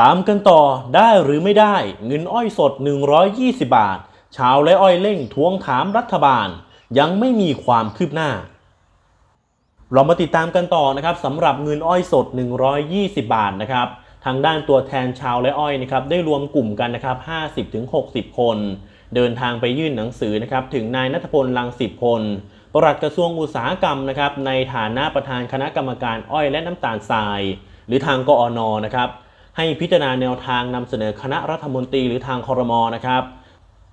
ตามกันต่อได้หรือไม่ได้เงินอ้อยสด 120 บาท ชาวและอ้อยเร่งทวงถามรัฐบาล ยังไม่มีความคืบหน้า เรามาติดตามกันต่อนะครับสำหรับเงินอ้อยสด 120 บาทนะครับทางด้านตัวแทนชาวและอ้อยนะครับได้รวมกลุ่มกันนะครับ50-60 คน เดินทางไปยื่นหนังสือนะครับถึงนายนัทพลลังสิบพลปลัดกระทรวงอุตสาหกรรมนะครับในฐานะประธานคณะกรรมการอ้อยและน้ำตาลทราย หรือทางกอนนะครับให้พิจารณาแนวทางนำเสนอคณะรัฐมนตรีหรือทางคอรมอนะครับ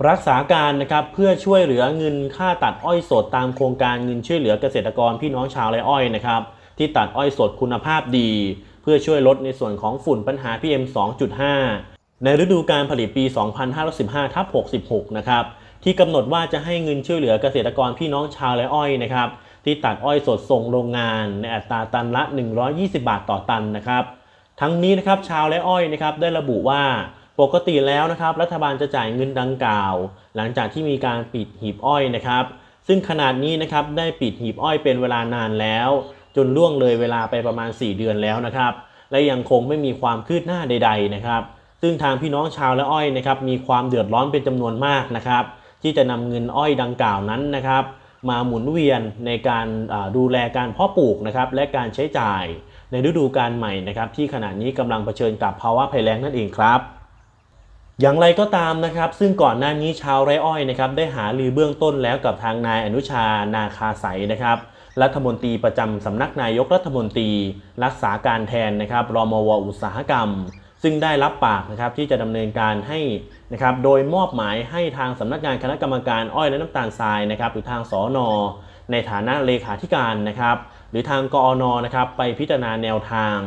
รักษาการนะครับเพื่อช่วยเหลือเงินค่าตัดอ้อยสดตามโครงการเงินช่วยเหลือเกษตรกรพี่น้องชาวไร่อ้อยนะครับที่ตัดอ้อยสดคุณภาพดี เพื่อช่วยลดในส่วนของฝุ่นปัญหา PM 2.5 ในฤดูการผลิตปี 2515ทับ66 นะครับที่กำหนดว่าจะให้เงินช่วยเหลือเกษตรกรพี่น้องชาวไร่อ้อยนะครับที่ตัดอ้อยสดส่งโรงงานในอัตราตันละ 120 บาทต่อตันนะครับทั้งนี้นะครับชาวและอ้อยนะครับได้ระบุว่า ปกติแล้วนะครับรัฐบาลจะจ่ายเงินดังกล่าว หลังจากที่มีการปิดหีบอ้อยนะครับ ซึ่งขนาดนี้นะครับได้ปิดหีบอ้อยเป็นเวลานานแล้ว จนล่วงเลยเวลาไปประมาณ 4 เดือนแล้วนะครับ และยังคงไม่มีความคืบหน้าใด ๆนะครับ ซึ่งทางพี่น้องชาวและอ้อยนะครับมีความเดือดร้อนเป็นจำนวนมากนะครับ ที่จะนำเงินอ้อยดังกล่าวนั้นนะครับ มาหมุนเวียนในการดูแลการเพาะปลูกนะครับและการใช้จ่ายในฤดูกาลใหม่นะครับ ที่ขณะนี้กำลังเผชิญกับภาวะภัยแล้งนั่นเองครับ อย่างไรก็ตามนะครับ ซึ่งก่อนหน้านี้ชาวไร่อ้อยนะครับได้หาลือเบื้องต้นแล้วกับทางนายอนุชานาคาใสนะครับ รัฐมนตรีประจำสำนักนายกรัฐมนตรี รักษาการแทนนะครับรมวอุตสาหกรรม ซึ่งได้รับปากนะครับที่จะดำเนินการให้นะครับโดยมอบหมายให้ทางสำนักงานคณะกรรมการอ้อยและน้ำตาลทรายนะครับหรือทางสอนอในฐานะเลขาธิการนะครับ หรือทางกอนนะครับไปพิจารณาแนวทาง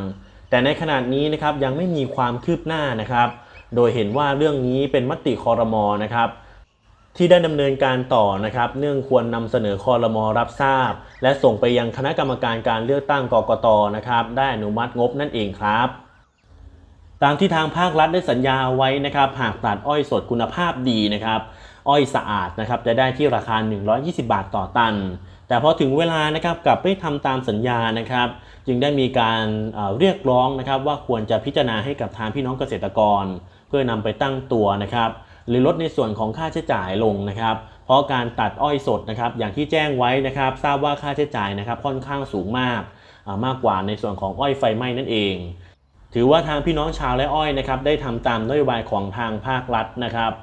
แต่ในขณะนี้นะครับยังไม่มีความคืบหน้านะครับ โดยเห็นว่าเรื่องนี้เป็นมติคอรมอนะครับ ที่ได้ดำเนินการต่อนะครับ เนื่องควรนำเสนอคอรมอรับทราบ และส่งไปยังคณะกรรมการการเลือกตั้งกกตนะครับ ได้อนุมัติงบนั่นเองครับตามที่ทางภาครัฐได้สัญญาไว้นะครับ หากตัดอ้อยสดคุณภาพดีนะครับ อ้อยสะอาดนะครับจะได้ที่ราคา 120 บาทต่อตัน แต่พอถึงเวลานะครับกลับไม่ทำตามสัญญานะครับ จึงได้มีการเรียกร้องนะครับว่าควรจะพิจารณาให้กับทางพี่น้องเกษตรกร พื่อนำไปตั้งตัวนะครับ หรือลดในส่วนของค่าใช้จ่ายลงนะครับ เพราะการตัดอ้อยสดนะครับ อย่างที่แจ้งไว้นะครับ ทราบว่าค่าใช้จ่ายนะครับค่อนข้างสูงมากมากกว่าในส่วนของอ้อยไฟไหม้นั่นเอง ถือว่าทางพี่น้องชาวและอ้อยนะครับ ได้ทำตามนโยบายของทางภาครัฐนะครับ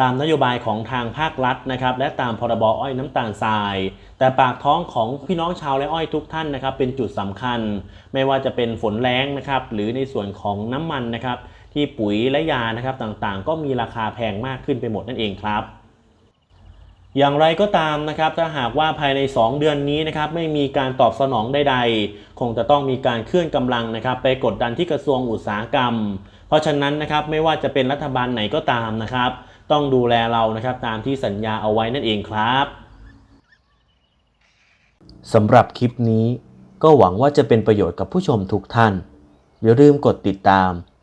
ตามนโยบายของทางภาครัฐนะครับและตามพรบอ้อยน้ำตาลทราย แต่ปากท้องของพี่น้องชาวและอ้อยทุกท่านนะครับเป็นจุดสำคัญ ไม่ว่าจะเป็นฝนแรงนะครับหรือในส่วนของน้ำมันนะครับ ที่ปุ๋ยและยานะครับต่างๆ ก็มีราคาแพงมากขึ้นไปหมดนั่นเองครับ อย่างไรก็ตามนะครับถ้าหากว่าภายใน 2 เดือนนี้นะครับไม่มีการตอบสนองใดๆ คงจะต้องมีการเคลื่อนกำลังนะครับ ไปกดดันที่กระทรวงอุตสาหกรรม เพราะฉะนั้นนะครับไม่ว่าจะเป็นรัฐบาลไหนก็ตามนะครับ ต้องดูแลเรานะครับตามที่สัญญาเอาไว้นั่นเองครับสำหรับคลิปนี้ก็หวังว่าจะเป็นประโยชน์กับผู้ชมทุกท่าน อย่าลืมกดติดตาม